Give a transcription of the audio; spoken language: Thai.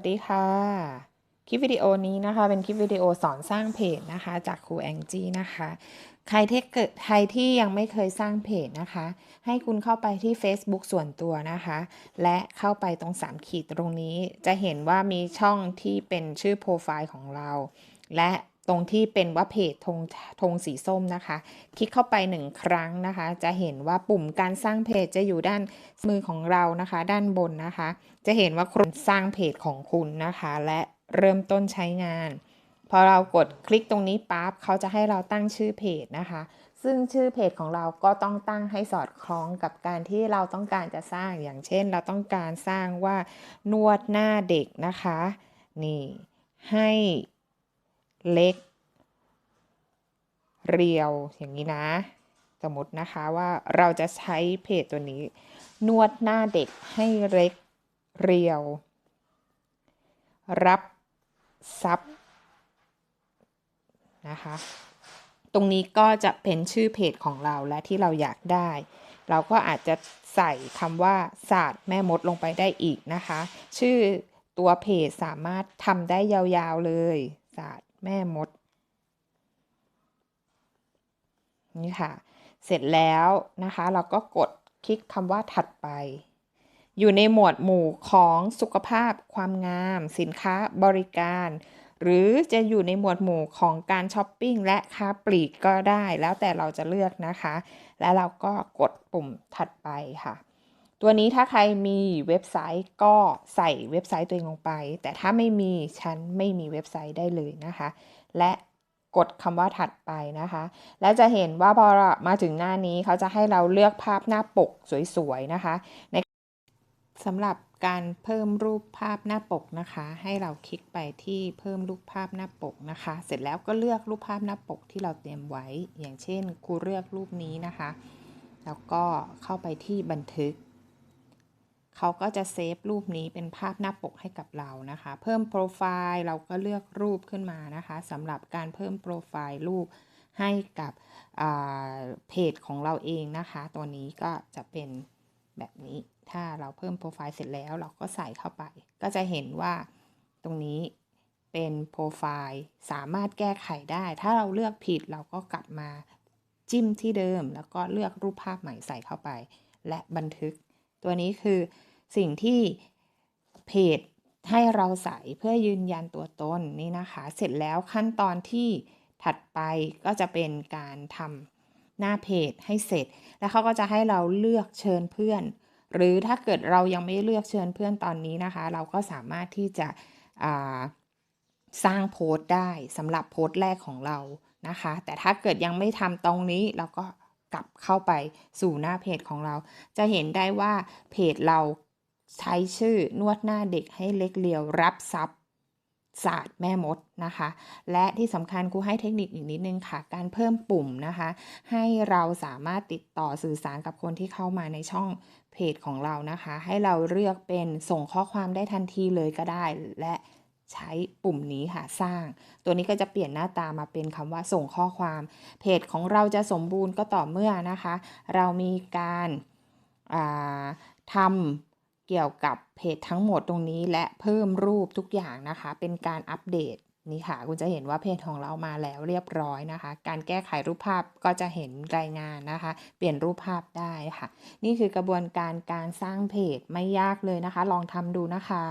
สวัสดีค่ะ คลิปวิดีโอนี้นะคะเป็นคลิปวิดีโอสอนสร้างเพจนะคะจากครูแองจี้นะคะ ใครที่เกิดใครที่ยังไม่เคยสร้างเพจนะคะ ให้คุณเข้าไปที่ Facebook ส่วนตัวนะคะ และเข้าไปตรง3ขีดตรงนี้จะเห็นว่ามีช่องที่เป็นชื่อโปรไฟล์ของเรา และ ตรงที่เป็นว่าเพจธงธงสีส้มนะคะ คลิกเข้าไปหนึ่งครั้งนะคะ จะเห็นว่าปุ่มการสร้างเพจจะอยู่ด้านมือของเรานะคะ ด้านบนนะคะ จะเห็นว่าคนสร้างเพจของคุณนะคะ และเริ่มต้นใช้งาน พอเรากดคลิกตรงนี้ปั๊บเขาจะให้เราตั้งชื่อเพจนะคะ ซึ่งชื่อเพจของเราก็ต้องตั้งให้สอดคล้องกับการที่เราต้องการจะสร้างอย่างเช่น เราต้องการสร้างว่านวดหน้าเด็กนะคะ นี่ให้ เล็ก เรียวอย่างนี้นะ สมมตินะคะว่าเราจะใช้เพจตัวนี้ นวดหน้าเด็กให้เล็กเรียว รับซับนะคะ ตรงนี้ก็จะเป็นชื่อเพจของเราและที่เราอยากได้ เราก็อาจจะใส่คำว่าศาสตร์แม่มดลงไปได้อีกนะคะ ชื่อตัวเพจสามารถทำได้ยาวๆเลยศาสตร์ แม่มด นี่ค่ะ เสร็จแล้วนะคะ เราก็กดคลิกคำว่าถัดไป อยู่ในหมวดหมู่ของสุขภาพความงาม สินค้าบริการ หรือจะอยู่ในหมวดหมู่ของการช้อปปิ้งและค้าปลีกก็ได้ แล้วแต่เราจะเลือกนะคะ แล้วเราก็กดปุ่มถัดไปค่ะ ตัวนี้ถ้าใครมีเว็บไซต์ก็ใส่เว็บไซต์ตัวเองลงไป แต่ถ้าไม่มีฉันไม่มีเว็บไซต์ได้เลยนะคะ และกดคำว่าถัดไปนะคะ แล้วจะเห็นว่าพอมาถึงหน้านี้เขาจะให้เราเลือกภาพหน้าปกสวยๆนะคะในสำหรับการเพิ่มรูปภาพหน้าปกนะคะ ให้เราคลิกไปที่เพิ่มรูปภาพหน้าปกนะคะ เสร็จแล้วก็เลือกรูปภาพหน้าปกที่เราเตรียมไว้ อย่างเช่นครูเลือกรูปนี้นะคะ แล้วก็เข้าไปที่บันทึก เขาก็จะเซฟรูปนี้เป็นภาพหน้าปกให้กับเรานะคะ เพิ่มโปรไฟล์เราก็เลือกรูปขึ้นมานะคะสำหรับการเพิ่มโปรไฟล์รูปให้กับเพจของเราเองนะคะ ตัวนี้ก็จะเป็นแบบนี้ ถ้าเราเพิ่มโปรไฟล์เสร็จแล้วเราก็ใส่เข้าไป ก็จะเห็นว่าตรงนี้เป็นโปรไฟล์สามารถแก้ไขได้ ถ้าเราเลือกผิดเราก็กลับมาจิ้มที่เดิม แล้วก็เลือกรูปภาพใหม่ใส่เข้าไป และบันทึก ตัวนี้คือสิ่งที่เพจให้เราใส่เพื่อยืนยันตัวตนนี่นะคะ เสร็จแล้วขั้นตอนที่ถัดไปก็จะเป็นการทำหน้าเพจให้เสร็จ แล้วเขาก็จะให้เราเลือกเชิญเพื่อน หรือถ้าเกิดเรายังไม่เลือกเชิญเพื่อนตอนนี้นะคะ เราก็สามารถที่จะสร้างโพสต์ได้สำหรับโพสต์แรกของเรานะคะ แต่ถ้าเกิดยังไม่ทำตรงนี้เราก็ กลับเข้าไปสู่หน้าเพจของเรา จะเห็นได้ว่าเพจเราใช้ชื่อนวดหน้าเด็กให้เล็กเรียวรับซับศาสตร์แม่มดนะคะ และที่สำคัญครูให้เทคนิคอีกนิดนึงค่ะ การเพิ่มปุ่มนะคะ ให้เราสามารถติดต่อสื่อสารกับคนที่เข้ามาในช่องเพจของเรานะคะ ให้เราเลือกเป็นส่งข้อความได้ทันทีเลยก็ได้และ ใช้ปุ่มนี้ค่ะสร้าง ตัวนี้ก็จะเปลี่ยนหน้าตามาเป็นคำว่าส่งข้อความ เพจของเราจะสมบูรณ์ก็ต่อเมื่อนะคะ เรามีการทำเกี่ยวกับเพจทั้งหมดตรงนี้และเพิ่มรูปทุกอย่างนะคะ เป็นการอัปเดตนี่ค่ะคุณจะเห็นว่าเพจของเรามาแล้วเรียบร้อยนะคะ การแก้ไขรูปภาพก็จะเห็นรายงานนะคะ เปลี่ยนรูปภาพได้ค่ะ นี่คือกระบวนการการสร้างเพจไม่ยากเลยนะคะ ลองทำดูนะคะ